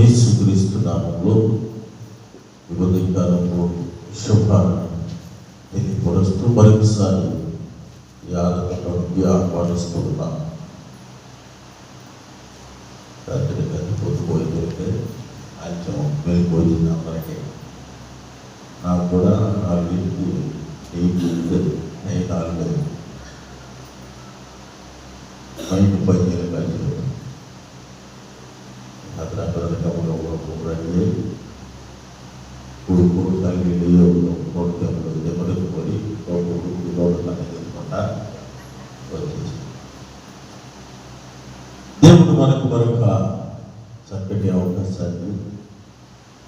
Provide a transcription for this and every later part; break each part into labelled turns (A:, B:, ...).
A: యేసుక్రీస్తునామంలో ఉదయకాలపు శుభాన్ని తెలియపరుస్తూ మరొకసారి ఈ ఆరాధనలోకి ఆహ్వానిస్తున్నాం రాత్రి గది పొద్దుపోయితే కొంచెం వెళ్ళిపోయింది అందరికీ. నాకు కూడా నాలుగింటికి ఎయిట్ నైన్ నాలుగు మైండ్ పనిచేయడం దేవుడు మనకు మరొక చక్కటి అవకాశాన్ని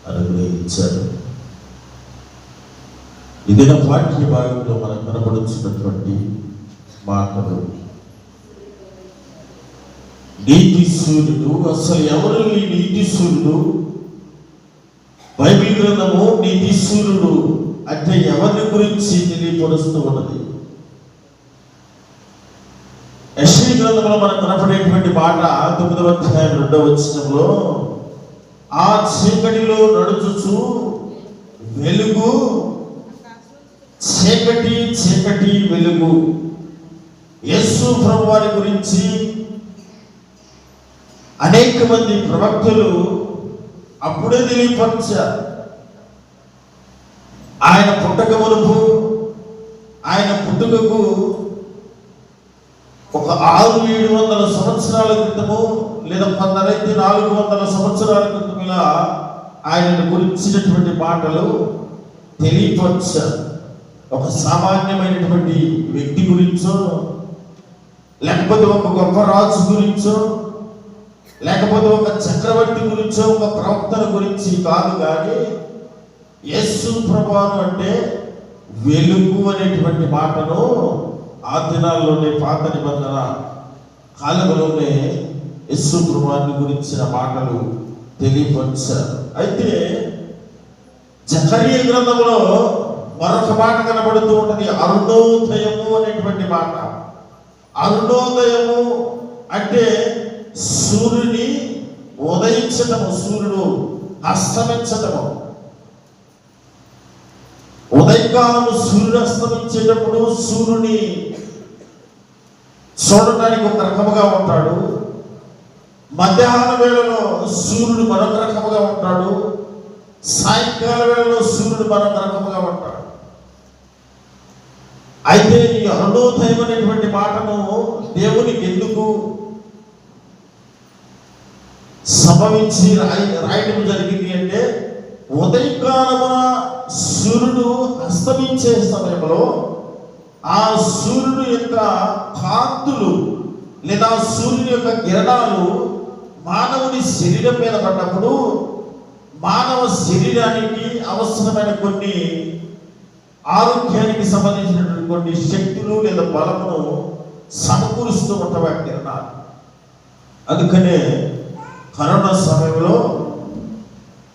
A: అనుగ్రహించాడు ఇదిన పాఠ్య భాగంలో మనకు కనబడుచున్నటువంటి మాటలు. నీతి సూర్యుడు అసలు ఎవరు ఈ నీతి సూర్యుడు? బైబిల్ గ్రంథము నీతి సూర్యుడు అంటే ఎవరిని గురించి తెలియపరుస్తూ ఉన్నది? యశ్వీ గ్రంథంలో మనకు కనపడేటువంటి మాట తొమ్మిదవ అధ్యాయం రెండవ వచనంలో ఆ చీకటిలో నడుచుచు వెలుగు చీకటి చీకటి వెలుగు. యేసు ప్రభు వారి గురించి అనేక మంది ప్రవక్తలు అప్పుడే తెలియపరిచారు. ఆయన పుట్టక మునుపు ఆయన పుట్టుకకు ఒక ఆరు ఏడు వందల సంవత్సరాల క్రితము లేదా కొందరైతే నాలుగు వందల సంవత్సరాల క్రితం ఇలా ఆయనను గురించినటువంటి మాటలు తెలియపరిచారు. ఒక సామాన్యమైనటువంటి వ్యక్తి గురించో లేకపోతే ఒక గొప్ప రాజు గురించో లేకపోతే ఒక చక్రవర్తి గురించో ఒక ప్రవక్తల గురించి కాదు కానీ యేసు ప్రభావం అంటే వెలుగు అనేటువంటి మాటను ఆ దినాల్లోనే పాత నిబంధన కాలంలోనే యేసు ప్రభావాన్ని గురించిన మాటలు తెలియపరిచారు. అయితే జకర్య గ్రంథంలో మరొక మాట కనబడుతూ ఉంటుంది అరుణోదయము అనేటువంటి మాట. అరుణోదయము అంటే సూర్యుని ఉదయించటము సూర్యుడు అస్తమించటము. ఉదయకాలము సూర్యుడు అస్తమించేటప్పుడు సూర్యుని చూడటానికి ఒక రకముగా ఉంటాడు. మధ్యాహ్న వేళలో సూర్యుడు మరొక రకముగా ఉంటాడు. సాయంకాల వేళలో సూర్యుడు మరొక రకముగా ఉంటాడు. అయితే ఈ అరుణోదయం అనేటువంటి మాటను దేవునికి ఎందుకు సంభవించి రాయ రాయడం జరిగింది అంటే ఉదయకాలమున సూర్యుడు అస్తమించే సమయంలో ఆ సూర్యుడు యొక్క కాంతులు లేదా సూర్యుని యొక్క కిరణాలు మానవుని శరీరం మీద పడ్డప్పుడు మానవ శరీరానికి అవసరమైన కొన్ని ఆరోగ్యానికి సంబంధించినటువంటి కొన్ని శక్తులు లేదా బలమును సమకూరుస్తూ ఉంటాయి ఆ కిరణాలు. అందుకనే కరోనా సమయంలో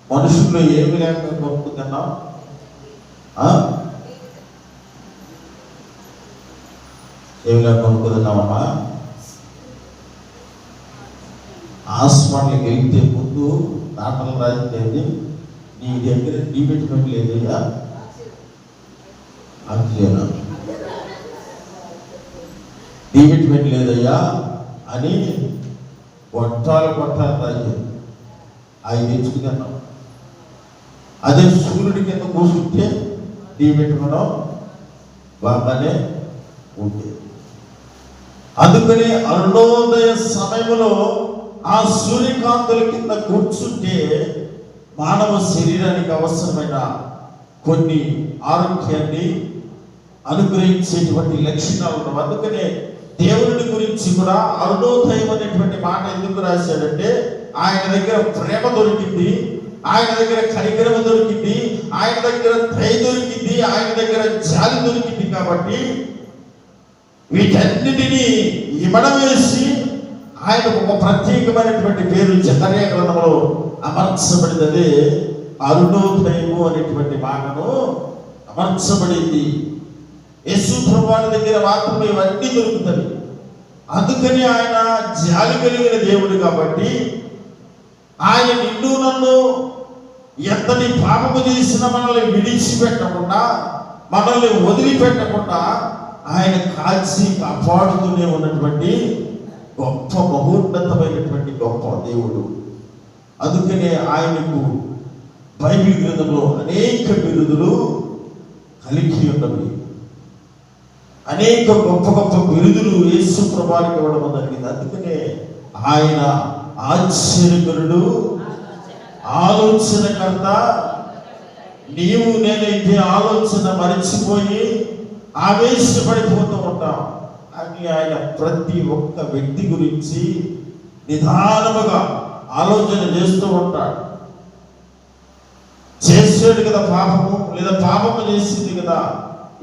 A: మనుషుల్లో ఏమి లేకుండా కొనుక్కుతున్నాం ఏమి లేక హాస్పిటల్కి వెళ్తే ముందు డాక్టర్లు రాయించేది నీ దగ్గర ట్రీట్మెంట్ లేదయ్యా? ఆక్సిజన్ ట్రీట్మెంట్ లేదయ్యా అని కొట్టాలు కొట్టాలు రాజు అవి తెచ్చుకున్నాం అదే సూర్యుడి కింద కూర్చుంటే టీ పెట్టుకోవడం బాగానే ఉంది అందుకని అరుణోదయ సమయంలో ఆ సూర్యకాంతుల కింద కూర్చుంటే మానవ శరీరానికి అవసరమైన కొన్ని ఆరోగ్యాన్ని అనుగ్రహించేటువంటి లక్షణాలు ఉన్నవి. అందుకనే దేవుని గురించి కూడా అరుణోదయం అనేటువంటి మాట ఎందుకు రాశాడంటే ఆయన దగ్గర ప్రేమ దొరికింది. ఆయన దగ్గర కనికరమ దొరికింది ఆయన దగ్గర దయ దొరికింది ఆయన దగ్గర జాలి దొరికింది కాబట్టి వీటన్నిటినీ ఇమడం వేసి ఆయన ఒక ప్రత్యేకమైనటువంటి పేరు జకర్య గ్రంథంలో అమర్చబడినదే అరుణోదయము అనేటువంటి మాటను అమర్చబడింది. యేసు ప్రభువాని దగ్గర మాత్రమే ఇవన్నీ దొరుకుతాయి. అందుకని ఆయన జాలి కలిగిన దేవుడు కాబట్టి ఆయన నిన్ను నన్ను ఎంతటి పాపము చేసిన మనల్ని విడిచిపెట్టకుండా మనల్ని వదిలిపెట్టకుండా ఆయన కాచి కాపాడుతూనే ఉన్నటువంటి గొప్ప బహోన్నతమైనటువంటి గొప్ప దేవుడు. అందుకనే ఆయనకు బైబిల్ గ్రంథంలో అనేక బిరుదులు కలిగి ఉన్నవి. అనేక గొప్ప గొప్ప బిరుదులు యేసు ప్రభానికి ఇవ్వడం జరిగింది. అందుకనే ఆయన ఆశ్చర్యకరుడు ఆలోచనకర్త నీవు నేనైతే ఆలోచన మరిచిపోయి ఆవేశపడిపోతూ ఉంటాం అని ఆయన ప్రతి ఒక్క వ్యక్తి గురించి నిదానముగా ఆలోచన చేస్తూ ఉంటాడు. చేసాడు కదా పాపము లేదా పాపము చేసింది కదా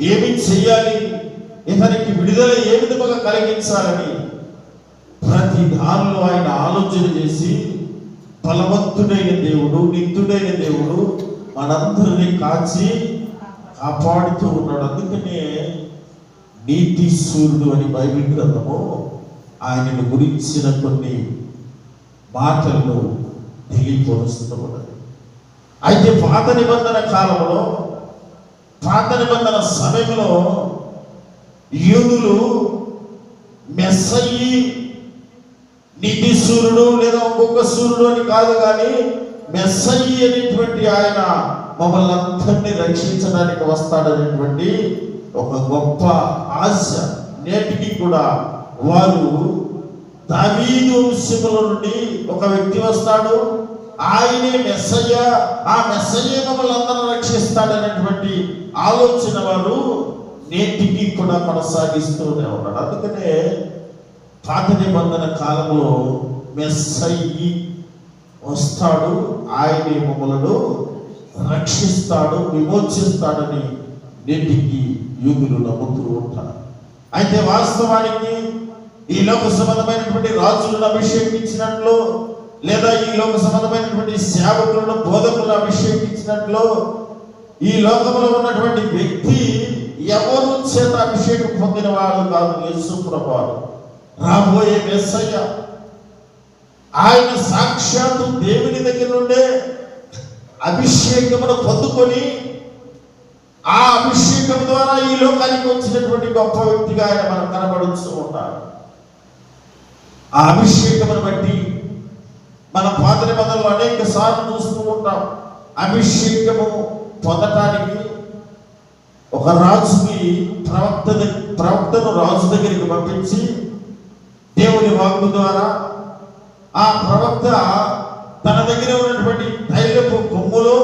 A: ఏమి చెయ్యాలి? ఇతనికి విడుదల ఏ విధముగా కలిగించాలని ప్రతి దానిలో ఆయన ఆలోచన చేసి బలవంతుడైన దేవుడు నిత్యుడైన దేవుడు మనందరినీ కాచి కాపాడుతూ ఉన్నాడు. అందుకనే నీతి సూర్యుడు అని బైబిల్ గ్రంథము ఆయనను గురించిన కొన్ని మాటలను తెలియపరుస్తూ ఉన్నది. అయితే పాత నిబంధన కాలంలో పాత నిబంధన సమయంలో యూదులు మెస్సయి నీతి సూర్యుడు లేదా ఒక్కొక్క సూర్యుడు అని కాదు కానీ మెస్సయి అనేటువంటి ఆయన మమ్మల్ని అందరినీ రక్షించడానికి వస్తాడనేటువంటి ఒక గొప్ప ఆశ. నేటికి కూడా వారు దావీదు వంశముల నుండి ఒక వ్యక్తి వస్తాడు. ఆయనే మెస్సయ్య. ఆ మెస్సయ్య మమ్మల్ని అందరూ రక్షిస్తాడనేటువంటి ఆలోచన వారు నేటికి కూడా కొనసాగిస్తూనే ఉన్నాడు. అందుకనే పాత నిబంధన కాలంలో మెస్సయ్యి వస్తాడు ఆయనే మమ్మలను రక్షిస్తాడు విమోచిస్తాడని నేటికి యూదులు నమ్ముతూ ఉంటారు. అయితే వాస్తవానికి ఈ లోక సంబంధమైనటువంటి రాజులను అభిషేకించినట్లు లేదా ఈ లోక సంబంధమైనటువంటి సేవకులను బోధకులను అభిషేకించినట్లు ఈ లోకంలో ఉన్నటువంటి వ్యక్తి ఎవరు చేత అభిషేకం పొందిన వాడు కాదు యేసు రాబోయే మెస్సయ్య ఆయన సాక్షాత్తు దేవుని దగ్గర నుండే అభిషేకమును పొందుకొని ఆ అభిషేకం ద్వారా ఈ లోకానికి వచ్చినటువంటి గొప్ప వ్యక్తిగా ఆయన మనం కనబడుతూ ఉంటారు ఆ అభిషేకమును బట్టి మన పాత నిబంధనలు అనేక సార్లు చూస్తూ ఉంటాం. అభిషేకము పొందటానికి ఒక రాజుకి ప్రవక్త ప్రవక్తను రాజు దగ్గరికి పంపించి దేవుని వాక్కు ద్వారా ఆ ప్రవక్త తన దగ్గర ఉన్నటువంటి తైలపు కొమ్ములో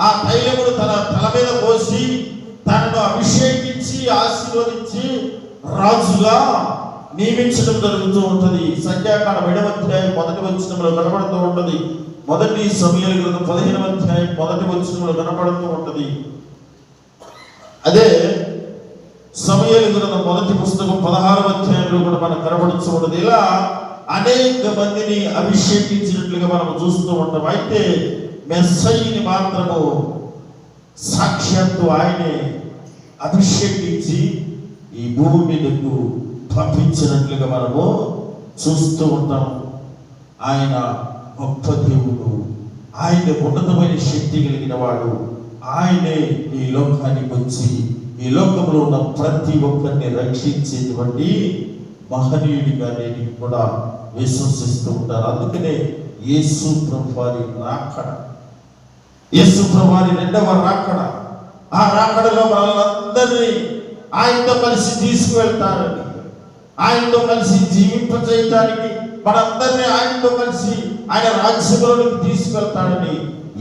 A: ఆ తైలమును తన తల మీద పోసి తనను అభిషేకించి ఆశీర్వదించి రాజుగా నియమించడం జరుగుతూ ఉంటుంది. సంఖ్యాకాండం ఏడవ అధ్యాయం మొదటి వచ్చినంలో కనబడుతూ ఉంటుంది. మొదటి సమయాల గ్రంథం పదిహేనవ అధ్యాయం మొదటి వచ్చినంలో కనబడుతూ ఉంటుంది. అదే సమయాలు గ్రంథం మొదటి పుస్తకం పదహారవ అధ్యాయంలో కూడా మనం కనబడుతూ ఇలా అనేక మందిని అభిషేకించినట్లుగా మనం చూస్తూ ఉంటాం. అయితే మెస్సయ్యని మాత్రము సాక్షాత్తు ఆయనే అభిషేకించి ఈ భూమి మీదకు పంపించినట్లుగా మనము చూస్తూ ఉంటాం. ఆయన గొప్ప దేవుడు. ఆయన ఉన్నతమైన శక్తి కలిగిన వాడు. ఆయనే ఈ లోకానికి వచ్చి ఈ లోకంలో ఉన్న ప్రతి ఒక్కరిని రక్షించేటువంటి మహనీయుడిగా నేను కూడా విశ్వసిస్తూ ఉంటారు అందుకనే యేసు ప్రభువారి రాకడ. యేసు ప్రభువారి రెండవ రాకడ. ఆ రాకడలో మనందరినీ ఆయనతో కలిసి తీసుకువెళ్తారని ఆయనతో కలిసి జీవింపజేయటానికి మనందరినీ ఆయనతో కలిసి ఆయన రాజ్యంలోనికి తీసుకెళ్తాడని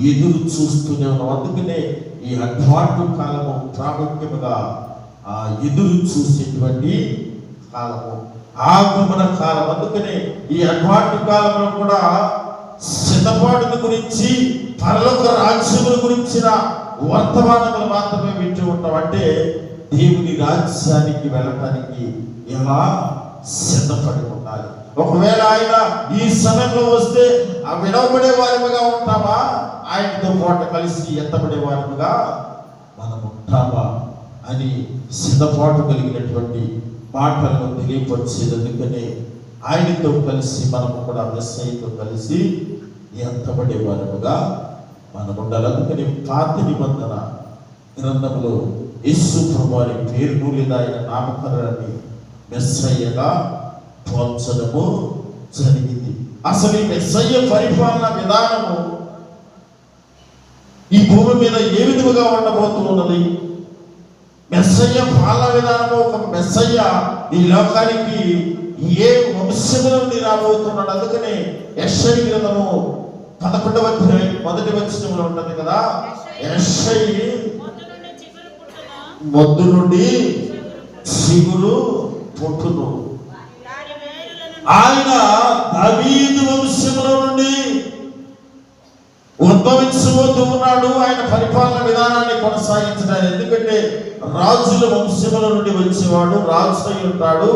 A: ఎదురు చూస్తూనే ఉన్నాం. అందుకనే ఈ అడ్వాంటు కాలము ప్రాముఖ్యముగా ఎదురు చూసేటువంటి కాలము. ఆగమన కాలం అందుకనే ఈ అడ్వాంటు కాలంలో కూడా శతపాటుల గురించి పరలోక రాజ్యముల గురించిన వర్తమానములు మాత్రమే వింటూ ఉంటాం. అంటే దేవుని రాజ్యానికి వెళ్ళటానికి ఎలా సిద్ధపడి ఉండాలి. ఒకవేళ ఆయన ఈ సమయంలో వస్తే ఆ విడవబడే వారిగా ఉంటామా? ఆయనతో పాటు కలిసి ఎత్తబడే వారిగా మనం ఉంటామా అని సిద్ధపాటు కలిగినటువంటి పాటలను తెలియపరిచేది అందుకనే ఆయనతో కలిసి మనము కూడా మెస్సయ్యతో కలిసి ఎంతబడే వారముగా మనం ఉండాలి. అందుకని పాత నిబంధన గ్రంథంలో యేసు ప్రభువారి పేరును లేదా ఆయన నామకరణాన్ని మెస్సయ్యగా పోల్చడము జరిగింది. అసలు ఈ మెస్సయ్య పరిపాలన విధానము ఈ భూమి మీద ఏ విధముగా ఉండబోతూ ఉన్నది మెస్సయ్య పాలన విధానము ఒక మెస్సయ్య ఈ లోకానికి ఏ వంశముల నుండి రాబోతున్నాడు? అందుకనే యశ్ఐ గ్రంథము పదకొండవ మొదటి వచనంలో ఉంటది కదా? యశ్ఐ
B: మొదటి నుండి చిగురు పుట్టున
A: ఆయన దావీదు వంశములో నుండి ఉద్భవించబోతూ ఉన్నాడు. ఆయన పరిపాలన విధానాన్ని కొనసాగించడానికి ఎందుకంటే రాజుల వంశముల నుండి వచ్చేవాడు రాజు అయి ఉంటాడు.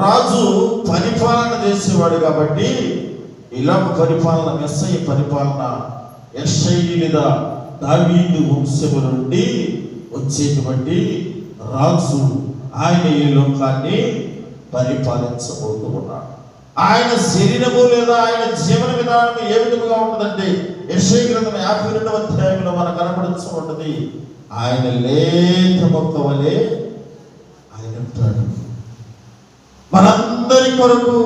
A: రాజు పరిపాలన చేసేవాడు కాబట్టి ఇలాగ పరిపాలన ఎస్ఐ పరిపాలన ఎస్ఐ లేదా దావీదు వంశముల నుండి వచ్చేటువంటి రాజు ఆయన ఈ లోకాన్ని పరిపాలించబోతూ ఉన్నాడు ఆయన శరీరము లేదా ఆయన జీవన విధానం ఏ విధంగా ఉంటుందంటే యశ్వ గ్రంథం యాభై రెండవ అధ్యాయంలో మనకు కనపడుతూ ఉంటుంది. ఆయన లేత మొక్క వలె ఆయన ఉంటాడు. మనందరి కొరకు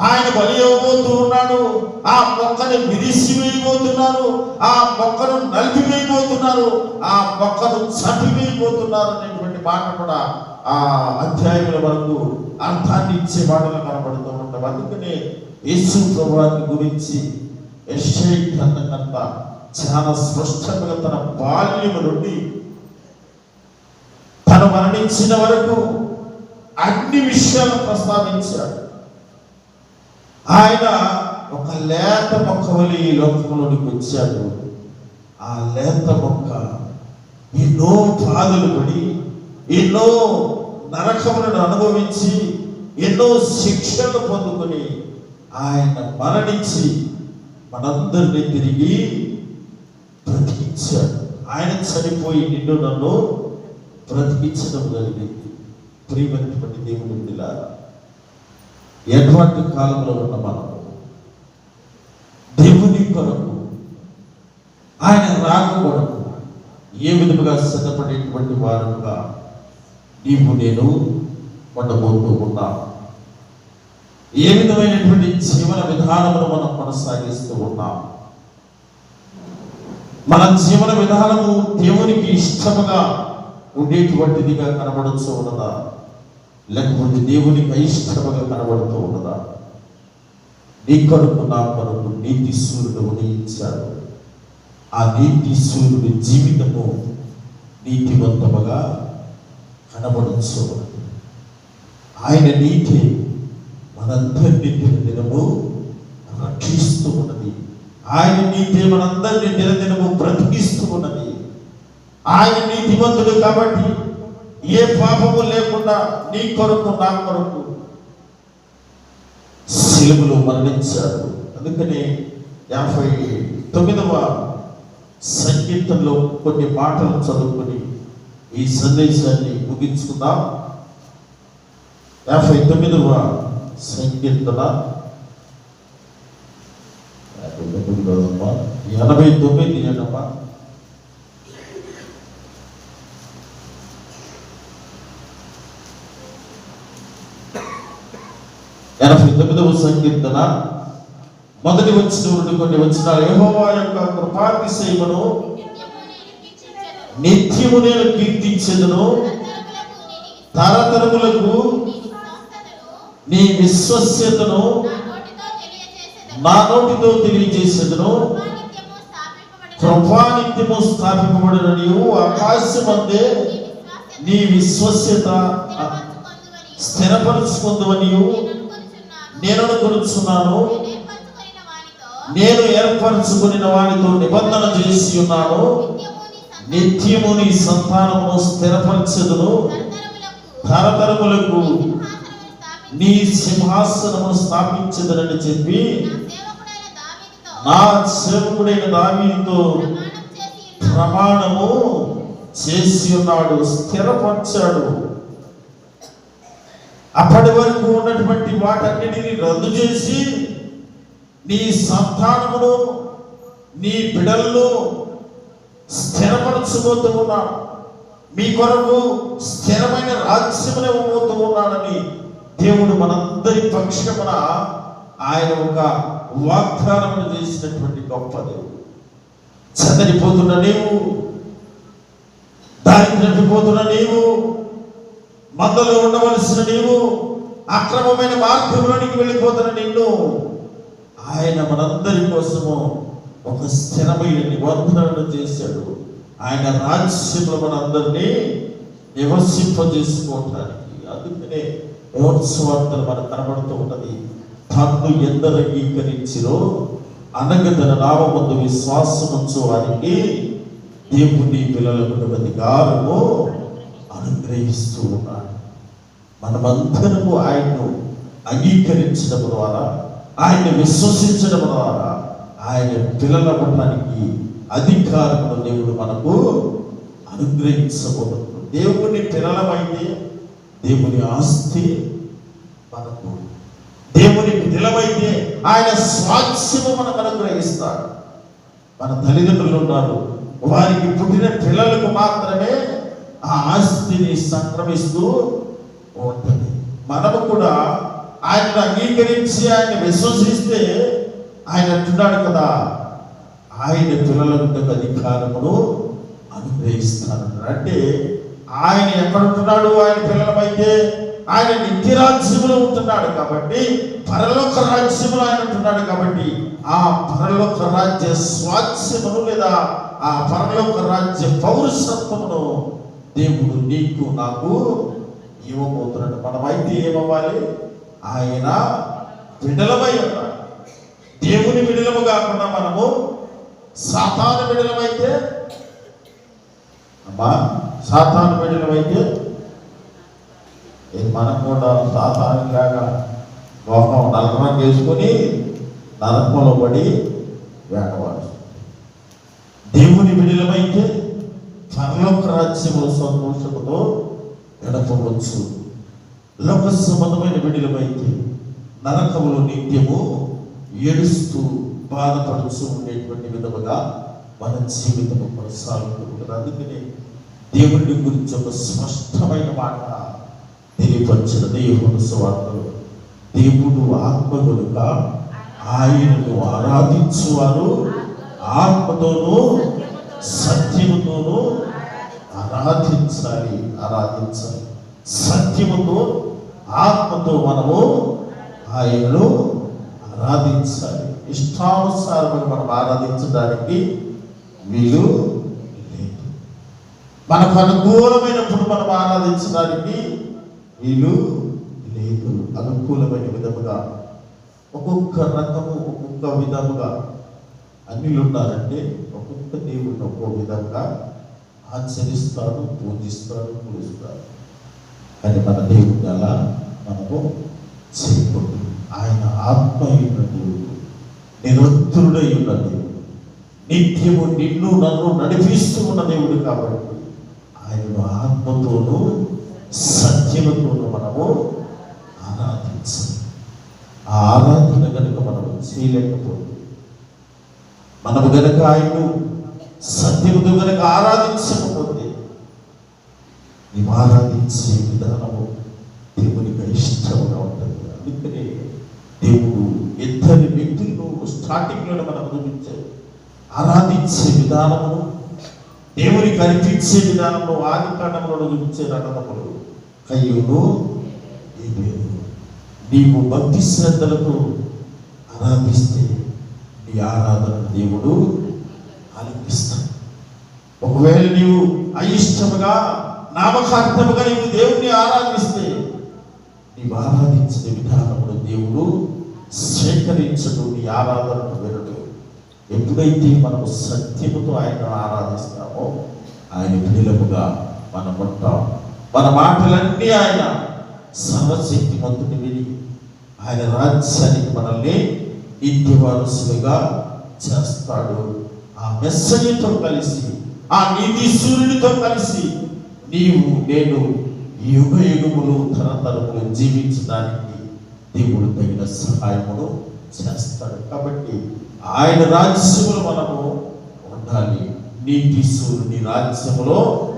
A: ఆయన బలి ఇవ్వబోతూ ఉన్నాడు. ఆ మొక్కని విరిసి వేయబోతున్నారు ఆ మొక్కను నలిపివేయబోతున్నారు ఆ మొక్కను చంపివేయబోతున్నారు అనేటువంటి మాట కూడా ఆ అధ్యాయముల వరకు అర్థాన్ని ఇచ్చే మాటలు కనబడుతూ ఉంటాం అందుకనే యేసు ప్రభువాన్ని గురించి యశ్ఐ గ్రంథకంత చాలా స్పష్టంగా తన బాల్యము నుండి తను మరణించిన వరకు అన్ని విషయాలు ప్రస్తావించాడు. ఆయన ఒక లేత మొక్క వలి ఈ లోకంలోనికి వచ్చాడు. ఆ లేత మొక్క ఎన్నో బాధలు పడి ఎన్నో నరకములను అనుభవించి ఎన్నో శిక్షలు పొందుకొని ఆయన మరణించి మనందరినీ తిరిగి బ్రతికించాడు. ఆయన చనిపోయి నిన్ను నన్ను బ్రతికించడం జరిగింది. ప్రియమైనటువంటి దేవుడు బిడ్డలారా ఎటువంటి కాలంలో ఉన్న మనం దేవుని కొరకు ఆయన రాక కొరకు ఏ విధముగా సిద్ధపడేటువంటి వారుగా నీవు నేను ఉండబోతూ ఉన్నాం. ఏ విధమైనటువంటి జీవన విధానమును మనం కొనసాగిస్తూ ఉన్నాం? మన జీవన విధానము దేవునికి ఇష్టముగా ఉండేటువంటిదిగా కనబడుతూ ఉన్నదా? లేకపోతే దేవునికి అయిష్టముగా కనబడుతూ ఉన్నదా? నీ కొరకు నా కొరకు నీతి సూర్యుడు ఉదయించాడు. ఆ నీతి సూర్యుడి జీవితము నీతివంతముగా కనబడుచు. ఆయన నీతి మనందరినీ నిరదినము రక్షిస్తూ ఉన్నది. ఆయన నీతి మనందరినీ దినదినము బ్రతికిస్తూ ఉన్నది. ఆయన నీతిమంతుడు కాబట్టి ఏ పాపము లేకుండా నీ కొరకు నా కొరకు శిలువులు మరణించాడు. అందుకని యాభై తొమ్మిదవ సంగీతంలో కొన్ని మాటలు చదువుకొని ఈ సందేశాన్ని ముగించుకుందాం. యాభై తొమ్మిదవ సంకీర్తన. యాభై తొమ్మిది కాదమ్మా, ఎనభై తొమ్మిది ఏంటమ్మా ఎనభై తొమ్మిదవ సంకీర్తన. మొదటి వచ్చిన కొన్ని వచ్చిన యెహోవా యొక్క కృపాతిశయమును నిత్యము నేను కీర్తించదును. తరతరములకు నీ విశ్వస్యతను నా నోటితో తెలియజేసేదను. కృపానిత్యము స్థాపింపబడినని ఆకాశమందే నీ విశ్వస్యత స్థిరపరుచుకుందువనియు. నేను అనుకొనుచున్నాను నేను ఏర్పరచుకున్న వారితో నిబంధన చేసి ఉన్నాను. నిత్యము నీ సంతానమును స్థిరపరచదును. తరతరములకు నీ సింహాసనమును స్థాపించదనని చెప్పి నా సేవకుడైన దావీదుతో ప్రమాణము చేసి ఉన్నాడు స్థిరపరచాడు. అప్పటి వరకు ఉన్నటువంటి వాటన్నిటిని రద్దు చేసి నీ సంతానమును నీ బిడలను స్థిరపరచబోతూ ఉన్నాడు మీ కొరకు స్థిరమైన రాజ్యమును ఇవ్వబోతూ ఉన్నాడని దేవుడు మనందరి పక్షమున ఆయన ఒక వాగ్దానమును చేసినటువంటి గొప్ప దేవుడు. చదరిపోతున్న నీవు దారిద్రపోతున్న నీవు మందలో ఉండవలసిన నీవు అక్రమమైన మార్గంలోనికి వెళ్ళిపోతున్న నిన్ను ఆయన మనందరి కోసము ఒక స్థిరమైన నిబంధనను చేశాడు. ఆయన రాజ్యంలో మనందరినీ నివసింపజేసుకోవటానికి అందుకనే మహోత్సవార్తలు మనకు కనబడుతూ ఉన్నది. తన్ను ఎందరు అంగీకరించిరో అనగదన తన నామందు విశ్వాసముంచు వారికి దేవుని పిల్లలకు గారు అనుగ్రహిస్తూ ఉన్నాడు. మనమందరము ఆయన్ను అంగీకరించడం ద్వారా ఆయన విశ్వసించడం ద్వారా ఆయన పిల్లల ఉండడానికి అధికారమును దేవుడు మనకు అనుగ్రహించబోతున్నాడు. దేవుని పిల్లలమైతే దేవుని ఆస్తి మనకు. దేవుని పిల్లలమైతే ఆయన స్వాస్థ్యము మనకు అనుగ్రహిస్తాడు. మన తల్లిదండ్రులు ఉన్నారు. వారికి పుట్టిన పిల్లలకు మాత్రమే ఆ ఆస్తిని సంక్రమిస్తూ ఉంటుంది. మనము కూడా ఆయన అంగీకరించి ఆయన విశ్వసిస్తే ఆయన అంటున్నాడు కదా ఆయన పిల్లలకు అధికారమును అనుగ్రహిస్తాను అంటే ఆయన ఎక్కడ ఉంటున్నాడు ఆయన పిల్లలమైతే ఆయన నిత్య రాజ్యములో ఉంటున్నాడు కాబట్టి పరలోక రాజ్యంలో ఆయన ఉంటున్నాడు కాబట్టి ఆ పరలోక రాజ్య స్వాస్యమును లేదా ఆ పరలోక రాజ్య పౌరసత్వమును దేవుడు నీకు నాకు ఇవ్వబోతున్నాడు. మనమైతే ఏమవ్వాలి? ఆయన విడలమై ఉన్నాడు. దేవుని విడలము కాకుండా మనము సాతాను విడలమైతే అమ్మా సాతాను బిడ్డలమైతే? ఇది మనం కూడా సాతానులాగా మొహం నరకం చేసుకుని నరకంలో పడి వేటవాడు దేవుని బిడ్డలమైతే పరలోక రాజ్యము సంతోషముతో గడపవచ్చు. లోక సంబంధమైన బిడ్డలమైతే నరకములు నిత్యము ఏడుస్తూ బాధపడుతూ ఉండేటువంటి విధముగా మన జీవితము కొనసాగుతుంది అందుకనే దేవుడి గురించి ఒక స్పష్టమైన మాట తెలియపరిచిన దేవుని సువార్తలు దేవుడు ఆత్మ కనుక ఆయనను ఆరాధించువారు ఆత్మతోనూ సత్యముతోనూ ఆరాధించాలి ఆరాధించాలి. సత్యముతో ఆత్మతో మనము ఆయనను ఆరాధించాలి. ఇష్టానుసారముగా మనం ఆరాధించడానికి వీలు లేదు. మనకు అనుకూలమైనప్పుడు మనం ఆరాధించడానికి వీలు లేదు. అనుకూలమైన విధముగా ఒక్కొక్క రకము ఒక్కొక్క విధముగా అన్నిలు ఉన్నారంటే ఒక్కొక్క దేవుడిని ఒక్కో విధంగా ఆచరిస్తాడు పూజిస్తాడు పూజిస్తాడు. కానీ మన దేవుడిని అలా మనము చేయకూడదు. ఆయన ఆత్మ అయిన దేవుడు నిరంతరుడై ఉన్న దేవుడు నిత్యము నిన్ను నన్ను నడిపిస్తూ ఉన్న దేవుడు కాబట్టి ఆయన ఆత్మతోనూ సత్యముతోనూ మనము ఆరాధించాలి ఆ ఆరాధన కనుక మనం చేయలేకపోతే మనము గనక ఆయన్ను సత్యముతో గనక ఆరాధించకపోతే నీవు ఆరాధించే విధానము దేవునికి ఇష్టముగా ఉంటుంది. అందుకనే దేవుడు ఇద్దరి వ్యక్తులను స్టార్టింగ్లో మనం చూపించారు ఆరాధించే విధానము దేవునికి అర్పించే విధానంలో ఆది కాండంలో చూపించారు అన్నదమ్ములు కయ్యూను నీవు భక్తి శ్రద్ధలతో ఆరాధిస్తే నీ ఆరాధన దేవుడు ఆలపిస్తాడు ఒకవేళ నీవు అయిష్టముగా నామకార్థముగా నీవు దేవుణ్ణి ఆరాధిస్తే నీవు ఆరాధించిన విధానమును దేవుడు స్వీకరించడు నీ ఆరాధనను వినడు ఎప్పుడైతే మనము సత్యముతో ఆయన ఆరాధిస్తామో ఆయన విడుదలముగా మనం ఉంటాం. మన మాటలన్నీ ఆయన సర్వశక్తిమంతుని విని ఆయన రాజ్యానికి మనల్ని ఇంటి వారసులుగా చేస్తాడు. ఆ మెస్సయ్యతో కలిసి ఆ నీతి సూర్యుడితో కలిసి నీవు నేను యుగ యుగములు తరతరములు జీవించడానికి దేవుడు తగిన సహాయమును చేస్తాడు. కాబట్టి ఆయన రాజ్యములు మనము ఉండాలి. నీతి సూర్యుని రాజ్యములో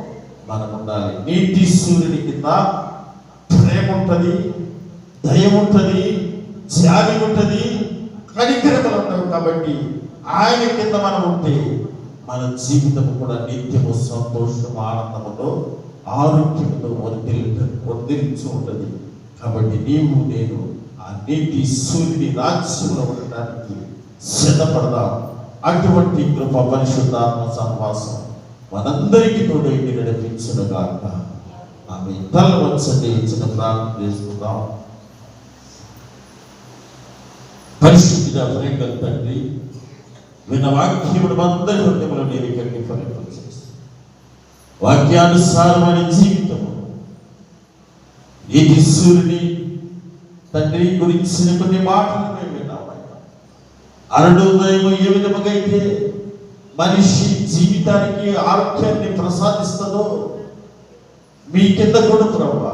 A: మనం ఉండాలి. నీతి సూర్యుని కింద ప్రేమ ఉంటుంది దయ ఉంటుంది జాలి ఉంటుంది కనికరములు ఉంటాయి కాబట్టి ఆయన కింద మనం ఉంటే మన జీవితం కూడా నిత్యము సంతోషం ఆనందముతో ఆరోగ్యంతో వర్ధిల్లు వర్ధిల్చు ఉంటుంది. కాబట్టి నీవు నేను నీటి సూర్యుని రాజ్యంలో ఉండటానికి సిద్ధపడదాం? అటువంటి కృప పరిశుద్ధాత్మ సహవాసం మనందరికీ తోడైంది నడిపించునుగాక. ఆమె తల వచ్చండి ఇచ్చిన ప్రార్థన చేసుకుందాం పరిశుద్ధిగా ప్రేమ తండ్రి విన్న వాక్యముడు అందరి హృదయంలో నేను ఇక్కడికి ఫలింపచేస్తాను వాక్యానుసారమైన జీవితం నీతి సూర్యుని తండ్రి గురించిన కొన్ని మాటలు మేము విన్నామయ్యా అరుణోదయం ఏ విధముగైతే మనిషి జీవితానికి ఆరోగ్యాన్ని ప్రసాదిస్తుందో మీ కింద కూడా ప్రభావ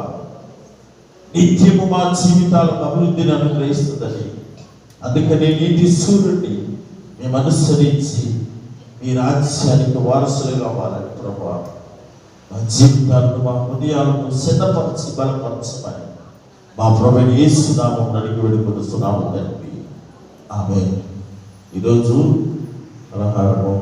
A: నిత్యము మా జీవితాలకు అభివృద్ధిని అనుగ్రహిస్తుందని. అందుకనే నీటి సూర్యుడిని మేము అనుసరించి మీ రాజ్యానికి వారసులు కావాలని ప్రభా మా జీవితాలను మా హృదయాలను సిద్ధపరచి బలపరచమని మా ప్రభు ఏసునామం నడికి వెళ్ళిపోతున్నాము తండ్రి ఆమె ఈరోజు పలహారము